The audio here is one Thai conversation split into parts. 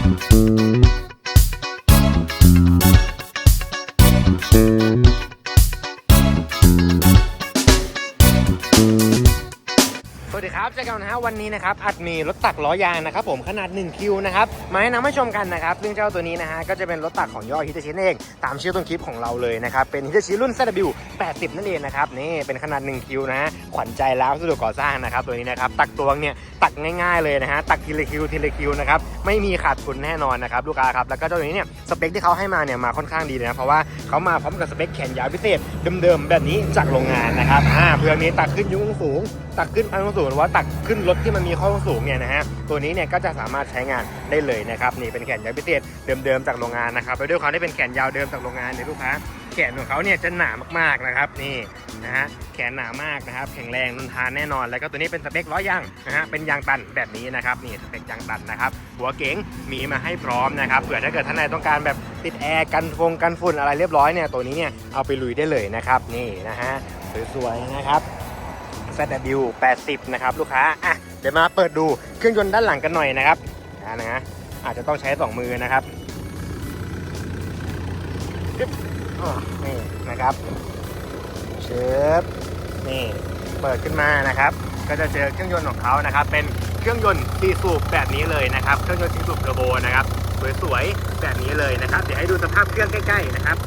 สวัสดีครับเจอกันนะฮะวันนี้นะครับอัดมีรถตักล้อยางนะครับผมขนาด1คิวนะครับมาให้นำให้ชมกันนะครับซึ่งเจ้าตัวนี้นะฮะก็จะเป็นรถตักของย่อฮิตาชิเอง ตามชื่อต้นคลิปของเราเลยนะครับเป็นฮิตาชิรุ่น ZW 80 นั่นเองนะครับนี่เป็นขนาด1คิวนะฮะ ขวัญใจแล้วสะดวกก่อสร้างนะครับตัวนี้นะครับตักตวงเนี่ยตักง่ายๆเลยนะฮะตักทีละคิวทีละคิวนะครับไม่มีขาดทุนแน่นอนนะครับลูกค้าครับแล้วก็เจ้าตัวนี้เนี่ยสเปคที่เขาให้มาเนี่ยมาค่อนข้างดีเลยนะเพราะว่าเขามาพร้อมกับสเปคแขนยาวพิเศษเดิมๆแบบนี้จากโรงงานนะครับอ่าเพื่อนี้ตักขึ้นยุ้งสูง ตักขึ้นพันสูงหรือว่าตักขึ้นรถที่มันมีข้อสูงเนี่ยนะฮะตัวนี้เนี่ยก็จะสามารถใช้งานได้เลยนะครับนี่เป็นแขนยาวพิเศษเดิมๆจากโรงงานนะครับแล้วด้วยความที่เป็นแขนยาวเดิมจากโรงงานเนี่ยลูกค้าแขนของเขาเนี่ยจะหนามากๆนะครับนี่นะฮะแขนหนามากนะครับ แข็งแรงทนทานแน่นอน แล้วก็ตัวนี้เป็นสเปคล้อยางนะฮะเป็นยางตันแบบนี้นะครับนี่สเปคยางตันนะครับ หัวเก๋งมีมาให้พร้อมนะครับเผื่อถ้าเกิดท่านใดต้องการแบบติดแอร์กันฟงกันฝุ่นอะไรเรียบร้อยเนี่ยตัวนี้เนี่ยเอาไปลุยได้เลยนะครับนี่นะฮะสวยๆนะครับ ZW 80 นะครับลูกค้าอะเดี๋ยวมาเปิดดูเครื่องยนต์ด้านหลังกันหน่อยนะครับนะฮะอาจจะต้องใช้2มือนะครับ นี่นะครับ เชฟนี่เปิดขึ้นมานะครับ ก็จะเจอเครื่องยนต์ของเขานะครับ เป็นเครื่องยนต์ซีสูบแบบนี้เลยนะครับ เครื่องยนต์ซีสูบเทอร์โบนะครับ สวยๆแบบนี้เลยนะครับ เดี๋ยวให้ดูสภาพเครื่องใกล้ๆนะครับ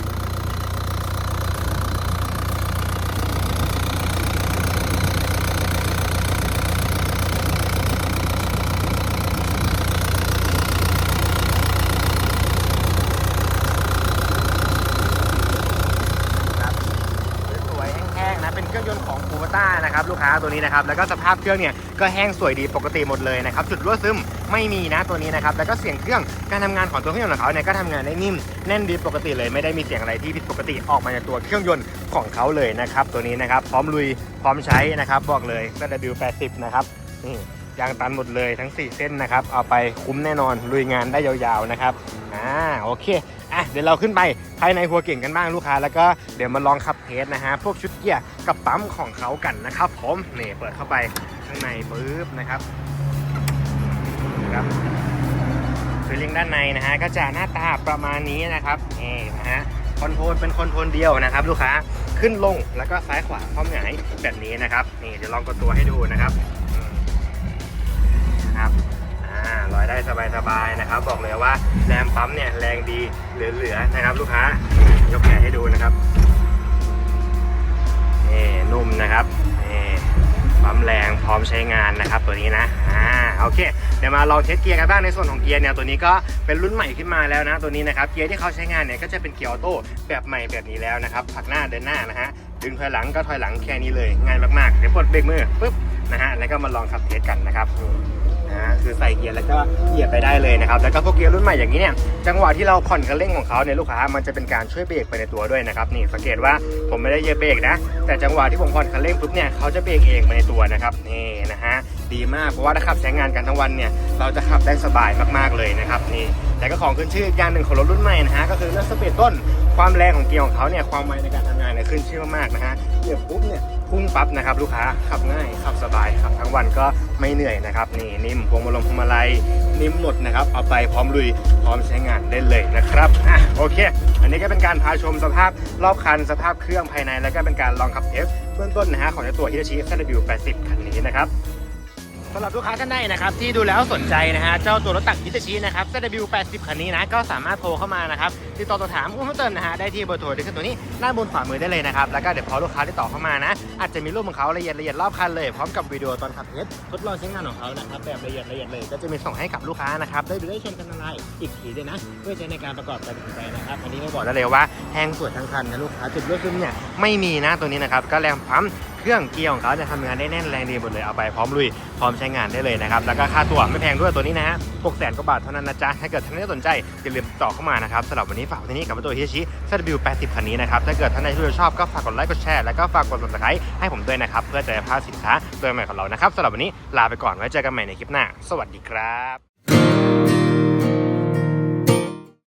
สวยๆแห้งๆนะ เป็นเครื่องยนต์ของคูปต้า นะครับลูกค้าตัวนี้นะครับแล้วก็สภาพเครื่องเนี่ยก็แห้งสวยดีปกติหมดเลยนะครับจุดรั่วซึมไม่มีนะตัวนี้นะครับแล้วก็เสียงเครื่องการทำงานของตัวเครื่องยนต์ของเขาเนี่ยก็ทำงานได้นิ่มแน่นดีปกติเลยไม่ได้มีเสียงอะไรที่ผิดปกติออกมาจากตัวเครื่องยนต์ของเขาเลยนะครับตัวนี้นะครับพร้อมลุยพร้อมใช้นะครับบอกเลย ZW80 นะครับนี่ ยางตันหมดเลยทั้ง 4 เส้นนะครับ เอาไปคุ้มแน่นอนลุยงานได้ยาวๆนะครับอ่าโอเคอะเดี๋ยวเราขึ้นไปภายในหัวเก่งกันบ้างลูกค้า แล้วก็เดี๋ยวมาลองขับเทสนะฮะพวกชุดเกียร์กับปั๊มของเขากันนะครับผมนี่เปิดเข้าไปข้างในปุ๊บนะครับนะครับฟิลลิ่งด้านในนะฮะก็จะหน้าตาประมาณนี้นะครับนี่นะฮะคอนโทรลเป็นคอนโทรลเดียวนะครับ ลูกค้าขึ้นลงแล้วก็ซ้ายขวาพร้อมหงายแบบนี้นะครับนี่เดี๋ยวลองกดตัวให้ดูนะครับ ว่าแรงปั๊มเนี่ยแรงดีเหลือๆนะครับลูกค้ายกแขนให้ดูนะครับนี่นุ่มนะครับนี่ปั๊มแรงพร้อมใช้งานนะครับตัวนี้นะอ่าโอเคเดี๋ยวมาลองเทสเกียร์กันบ้างในส่วนของเกียร์เนี่ยตัวนี้ก็เป็นรุ่นใหม่ขึ้นมาแล้วนะตัวนี้นะครับเกียร์ที่เขาใช้งานเนี่ยก็จะเป็นเกียร์ออโต้แบบใหม่แบบนี้แล้วนะครับผักหน้าเดินหน้านะฮะดึงถอยหลังก็ถอยหลังแค่นี้เลยง่ายมากๆเดี๋ยวปลดเบรกมือปุ๊บนะฮะแล้วก็มาลองขับเทสกันนะครับ นะคือใส่เกียร์แล้วก็เหยียบไปได้เลยนะครับแล้วก็พวกเกียร์รุ่นใหม่อย่างนี้เนี่ยจังหวะที่เราผ่อนคันเร่งของเขาเนี่ยลูกค้ามันจะเป็นการช่วยเบรกไปในตัวด้วยนะครับนี่สังเกตว่าผมไม่ได้เหยียบเบรกนะแต่จังหวะที่ผมผ่อนคันเร่งปุ๊บเนี่ยเขาจะเบรกเองไปในตัวนะครับนี่นะฮะดีมากเพราะว่าถ้าขับใช้งานกันทั้งวันเนี่ยเราจะขับได้สบายมากๆเลยนะครับนี่แต่ก็ของขึ้นชื่ออย่างหนึ่งของรถรุ่นใหม่นะฮะก็คือเรื่องสเปีดต้นความแรงของเกียร์ของเขาเนี่ยความไวในการทำงาน ขึ้นชื่อมากๆนะฮะเนี่ยบปุ๊บเนี่ยพุ่งปั๊บนะครับลูกค้าขับง่ายขับสบายขับทั้งวันก็ไม่เหนื่อยนะครับนี่นิ่มพวงมาลงพวงมาลัยนิ่มหมดนะครับเอาไปพร้อมลุยพร้อมใช้งานได้เลยนะครับอะโอเค อันนี้ก็เป็นการพาชมสภาพรอบคันสภาพเครื่องภายใน แล้วก็เป็นการลองขับเทสเบื้องต้นนะฮะของเจ้าตัว Hitachi ZW 80 คันนี้นะครับ สำหรับลูกค้าท่านใดนะครับที่ดูแล้วสนใจนะฮะเจ้าตัวรถตักยิตชินะครับ ZW 80 คันนี้นะก็สามารถโทรเข้ามานะครับติดต่อสอบถามอุ้มเติมนะฮะได้ที่เบอร์โทรที่ขึ้นตัวนี้ด้านบนขวามือได้เลยนะครับแล้วก็เดี๋ยวพอลูกค้าติดต่อเข้ามานะอาจจะมีรูปของเขาละเอียดละเอียดรอบคันเลยพร้อมกับวิดีโอตอนขับเทสทดลองใช้งานของเขานะครับแบบละเอียดละเอียดเลยก็จะมีส่งให้กับลูกค้านะครับได้ดูได้ชมกันอะไรอีกทีด้วยนะ เพื่อใช้ในการประกอบการตัดสินใจนะครับอันนี้ก็บอกได้เลยว่าแห้งสวยทั้งคันนะลูกค้าจุดรั่วซึมเนี่ยไม่มีนะตัวนี้นะครับก็แรงปั๊ม เครื่องเกียร์ของเขาจะทำงานได้แน่นแรงดีหมดเลยเอาไปพร้อมลุยพร้อมใช้งานได้เลยนะครับแล้วก็ค่าตัวไม่แพงด้วยตัวนี้นะฮะ6แสนกว่าบาทเท่านั้นนะจ๊ะถ้าเกิดท่านใดสนใจอย่าลืมติดต่อเข้ามานะครับสำหรับวันนี้ฝากที่นี่กับตัวเฮียชิ ZW 80คันนี้นะครับถ้าเกิดท่านใดที่ชอบก็ฝากกดไลค์กดแชร์แล้วก็ฝากกด subscribe ให้ผมด้วยนะครับเพื่อจะได้พลาดสินค้าตัวใหม่ของเรานะครับสำหรับวันนี้ลาไปก่อนไว้เจอกันใหม่ในคลิปหน้า สวัสดีครับ